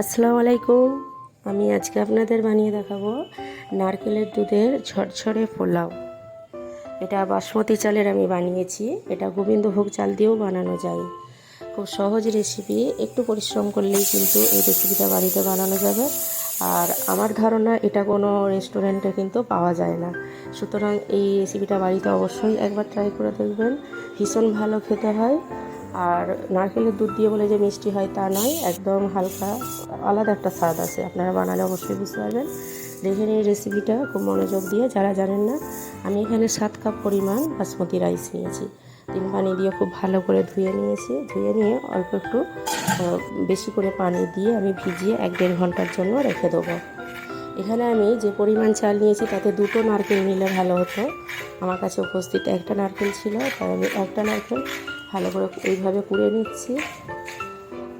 আসসালামু আলাইকুম। আমি আজকে আপনাদের বানিয়ে দেখাবো নারকেলের দুধের ঝরঝরে পোলাও। এটা বাসমতি চালের আমি বানিয়েছি। এটা গোবিন্দভোগ চাল দিয়েও বানানো যায়। খুব সহজ রেসিপি একটু পরিশ্রম করলেই কিন্তু এই রেসিপিটা বাড়িতে বানানো যাবে। আর আমার ধারণা এটা কোনো রেস্টুরেন্টে কিন্তু পাওয়া যায় না। সুতরাং এই রেসিপিটা বাড়িতে অবশ্যই একবার ট্রাই করে দেখবেন। ভীষণ ভালো খেতে হয়। আর নারকেলের দুধ দিয়ে বলে যে মিষ্টি হয় তা নয়, একদম হালকা, আলাদা একটা স্বাদ আছে। আপনারা বানালে অবশ্যই বুঝতে পারবেন। দেখে নিন রেসিপিটা খুব মনোযোগ দিয়ে, যারা জানেন না, আমি এখানে সাত কাপ পরিমাণ বাসমতি রাইস নিয়েছি। তিন পানি দিয়ে খুব ভালো করে ধুয়ে নিয়েছি। ধুয়ে নিয়ে অল্প একটু বেশি করে পানি দিয়ে আমি ভিজিয়ে এক দেড় ঘণ্টার জন্য রেখে দেবো। এখানে আমি যে পরিমাণ চাল নিয়েছি, তাতে দুটো নারকেল নিলে ভালো হতো। আমার কাছে উপস্থিত একটা নারকেল ছিল, তাই আমি একটা নারকেল ভালো করে এইভাবে কুড়ে নিচ্ছি।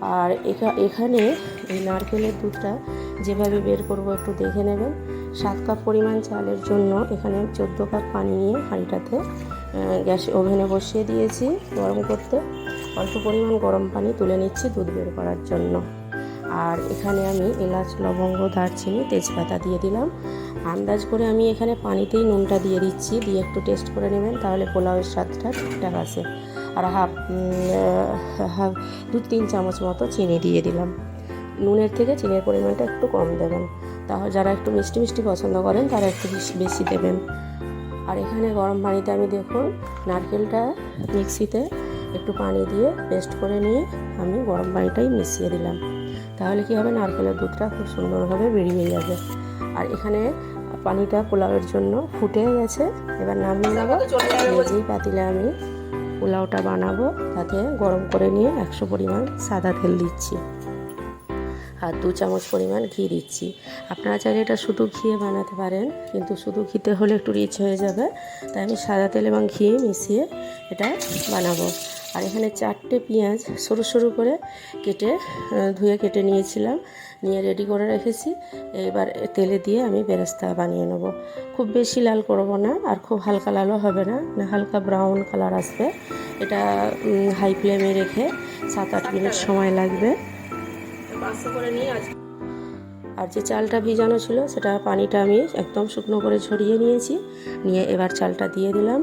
আর এখা- এখানে এই নারকেলের দুধটা যেভাবে বের করব একটু দেখে নেবেন। সাত কাপ পরিমাণ চালের জন্য এখানে চোদ্দ কাপ পানি নিয়ে হাঁড়িটাতে গ্যাস ওভেনে বসিয়ে দিয়েছি গরম করতে। অল্প পরিমাণ গরম পানি তুলে নিচ্ছি দুধ বের করার জন্য। আর এখানে আমি এলাচ, লবঙ্গ, দারচিনি, তেজপাতা দিয়ে দিলাম। আন্দাজ করে আমি এখানে পানিতেই নুনটা দিয়ে দিচ্ছি। দিয়ে একটু টেস্ট করে নেবেন, তাহলে পোলাওয়ের স্বাদটা ঠিকঠাক আছে আর হাফ হাফ দু তিন চামচ মতো চিনি দিয়ে দিলাম। নুনের থেকে চিনির পরিমাণটা একটু কম দেবেন। তাহলে যারা একটু মিষ্টি মিষ্টি পছন্দ করেন তারা একটু বেশি- দেবেন। আর এখানে গরম পানিতে আমি দেখুন নারকেলটা মিক্সিতে একটু পানি দিয়ে পেস্ট করে নিয়ে আমি গরম পানিটাই মিশিয়ে দিলাম। তাহলে কী হবে? নারকেলের দুধটা খুব সুন্দরভাবে বেরিয়ে যাবে। আর এখানে পানিটা পোলাওয়ের জন্য ফুটে গেছে। এবার নামিয়ে নেব। যেই পাতিলে আমি পোলাওটা বানাবো। তাতে গরম করে নিয়ে একশো পরিমাণ সাদা তেল দিচ্ছি। আর দু চামচ পরিমাণ ঘি দিচ্ছি। আপনারা চাইলে এটা শুধু ঘিয়ে বানাতে পারেন, কিন্তু শুধু ঘিতে হলে একটু রিচ হয়ে যাবে। তাই আমি সাদা তেল এবং ঘি মিশিয়ে এটা বানাবো। আর এখানে চারটে পেঁয়াজ সরু সরু করে কেটে ধুয়ে কেটে নিয়েছিলাম। নিয়ে রেডি করে রেখেছি। এবার তেলে দিয়ে আমি বেরেস্তা বানিয়ে নেব। খুব বেশি লাল করব না আর খুব হালকা লালও হবে না না হালকা ব্রাউন কালার আসবে। এটা হাই ফ্লেমে রেখে সাত আট মিনিট সময় লাগবে। আর যে চালটা ভিজানো ছিল, সেটা পানিটা আমি একদম শুকনো করে ঝরিয়ে নিয়েছি। নিয়ে এবার চালটা দিয়ে দিলাম।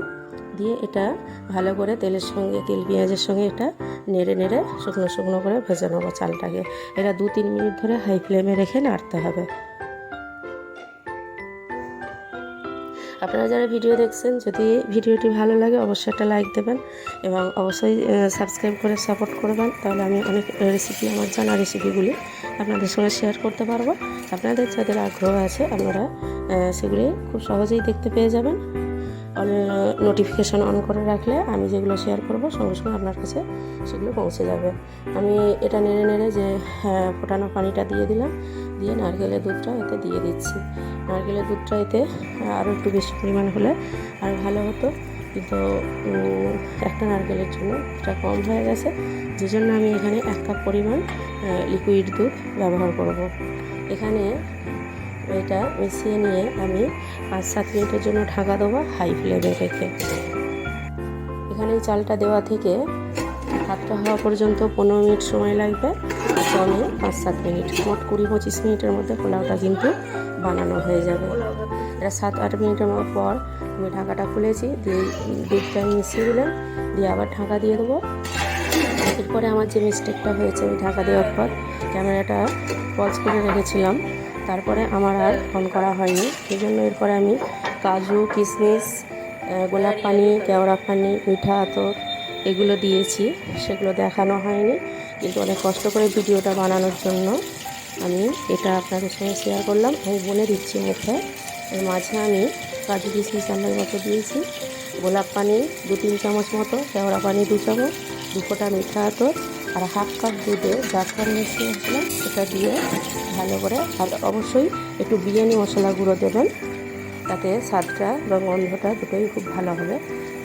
দিয়ে এটা ভালো করে তেলের সঙ্গে, তেল পেঁয়াজের সঙ্গে এটা নেড়ে নেড়ে শুকনো শুকনো করে ভেজে নেব চালটাকে। এটা দু তিন মিনিট ধরে হাই ফ্লেমে রেখে নাড়তে হবে। আপনারা যারা ভিডিও দেখছেন, যদি ভিডিওটি ভালো লাগে অবশ্যই একটা লাইক দেবেন এবং অবশ্যই সাবস্ক্রাইব করে সাপোর্ট করবেন। তাহলে আমি অনেক রেসিপি আমার জানা রেসিপিগুলি আপনাদের সঙ্গে শেয়ার করতে পারব। আপনাদের যাদের আগ্রহ আছে, আপনারা সেগুলি খুব সহজেই দেখতে পেয়ে যাবেন। নোটিফিকেশান অন করে রাখলে আমি যেগুলো শেয়ার করব সঙ্গে সঙ্গে আপনার কাছে সেগুলো পৌঁছে যাবে। আমি এটা নেড়ে নেড়ে যে হ্যাঁ, ফোটানো পানিটা দিয়ে দিলাম। দিয়ে নারকেলের দুধটা এতে দিয়ে দিচ্ছি। নারকেলের দুধটা এতে আরও একটু বেশি পরিমাণ হলে আর ভালো হতো। কিন্তু একটা নারকেলের জন্য এটা কম হয়ে গেছে। যে জন্য আমি এখানে এক কাপ পরিমাণ লিকুইড দুধ ব্যবহার করব। এখানে এটা মিশিয়ে নিয়ে আমি পাঁচ, সাত মিনিটের জন্য ঢাকা দেবো হাই ফ্লেমে রেখে। এখানে চালটা দেওয়া থেকে ভাতটা হওয়া পর্যন্ত পনেরো মিনিট সময় লাগবে। আর দমে পাঁচ, সাত মিনিট, মোট কুড়ি, পঁচিশ মিনিটের মধ্যে পোলাওটা কিন্তু বানানো হয়ে যাবে। এটা সাত, আট মিনিটের পর আমি ঢাকাটা খুলেছি, দিয়ে দুধটা আমি মিশিয়ে দিলাম, দিয়ে আবার ঢাকা দিয়ে দেবো। এরপরে আমার যে মিস্টেকটা হয়েছে, আমি ঢাকা দেওয়ার পর ক্যামেরাটা পজ করে রেখেছিলাম। তারপরে আমার আর অন করা হয়নি। সেই জন্য এরপরে আমি কাজু কিশমিশ গোলাপ পানি, কেওড়া পানি, মিঠা আতর এগুলো দিয়েছি। সেগুলো দেখানো হয়নি। কিন্তু অনেক কষ্ট করে ভিডিওটা বানানোর জন্য আমি এটা আপনাদের সঙ্গে শেয়ার করলাম। আমি বলে দিচ্ছি মুখে, এর মাঝে আমি কাজু কিশমিশ আমার মতো দিয়েছি। গোলাপ পানি দু তিন চামচ মতো, কেওড়া পানি দু চামচ দু ফোঁটা মিঠা আতর, আর হাফ কাপ দুধে জাফরান মিশিয়েছিলাম সেটা দিয়ে ভালো করে আর অবশ্যই একটু বিরিয়ানি মশলা গুঁড়ো দেবেন। তাতে স্বাদটা বা গন্ধটা দুটোই খুব ভালো হবে।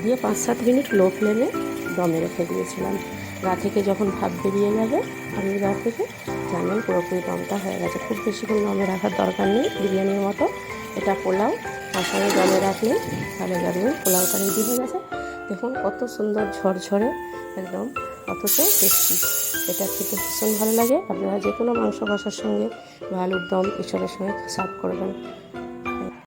দিয়ে পাঁচ সাত মিনিট লো ফ্লেমে দমে রেখে দিয়েছিলাম। গা থেকে যখন ভাপ বেরিয়ে যাবে, আমি গা থেকে জানেন পুরোপুরি দমটা হয়ে গেছে। খুব বেশিক্ষণ দমে রাখার দরকার নেই বিরিয়ানির মতো। এটা পোলাও মশলা দমে রাখলে তাহলে জানবেন পোলাওটা রেডি হয়ে গেছে। দেখুন, কত সুন্দর ঝরঝরে একদম, অথচ টেস্টি এটা খেতে ভীষণ ভালো লাগে। আপনারা যে কোনো মাংস কষার সঙ্গে ভালো দম ঈশ্বরের সঙ্গে সার্ভ করবেন।